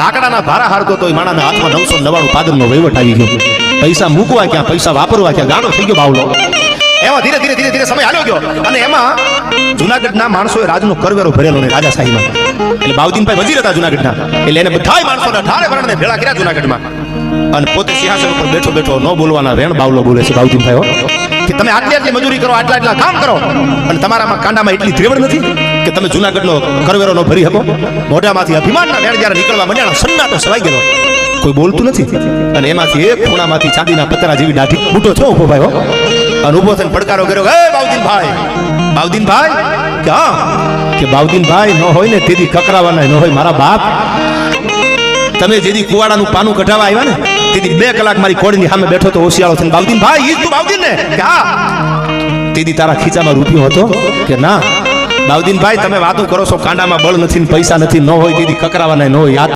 લાકડાના ભારા હારતો તો માણાના હાથમાં નવસો નવાણું પાદરનો વહીવટ આવી ગયો. પૈસા મૂકવા ક્યાં, પૈસા વાપરવા ક્યાં? ગાડો થઈ ગયો બાવલો. એમાં ધીરે ધીરે ધીરે ધીરે સમય હાલ્યો ગયો. અને એમાં જુનાગઢના માણસોએ રાજનો કરવેરો ભરેલો ને રાજાશાહીમાં એટલે બાઉદીનભાઈ વજીર હતા જુનાગઢના. એટલે એને બધા માણસોને ઠારે ભરણને ભેળા કર્યા જુનાગઢમાં. અને પોતે સિંહાસન ઉપર બેઠો બેઠો ન બોલવાના રેણ બાવલો બોલે છે બાઉદીનભાઈ કે તમે આટલી આટલી મજૂરી કરો, આટલા આટલા કામ કરો. અને તમારામાં કાંડામાં એટલી ત્રેવડ નથી? કે તમે જુનાગઢનો કરવેરોનો ભરી શકો? મોઢામાંથી અભિમાનના વેણ જ્યારે નીકળવા માંડ્યા સન્નાટો સવાઈ ગયો. કોઈ બોલતું નથી. અને એમાંથી એક ખૂણામાંથી ચાંદીના પતરા જેવી દાઢી બૂટો છો ઊભો ભાઈ અને ઊભો થઈને પડકારો કર્યો હે બાઉદીનભાઈ બાઉદીનભાઈ, કે હા, કે બાઉદીનભાઈ ન હોય ને તેથી કકરાવાના ન હોય મારા બાપ. તમે જેદી કુવાડાનું પાનું કઢાવા આવ્યા ને, તેથી બે કલાક મારી કોડીની સામે બેઠો તો હોશિયાળો થઈને બાઉદીન ભાઈ ઈ તું બાઉદીન ને? કે હા. તેથી તારા ખીચામાં રૂપિયો હતો કે ના? બાઉદીન ભાઈ તમે વાતો કરો છો, કાંડામાં બળ નથી પૈસા નથી, ન હોય, દીદી કકરાવાના, ન હોય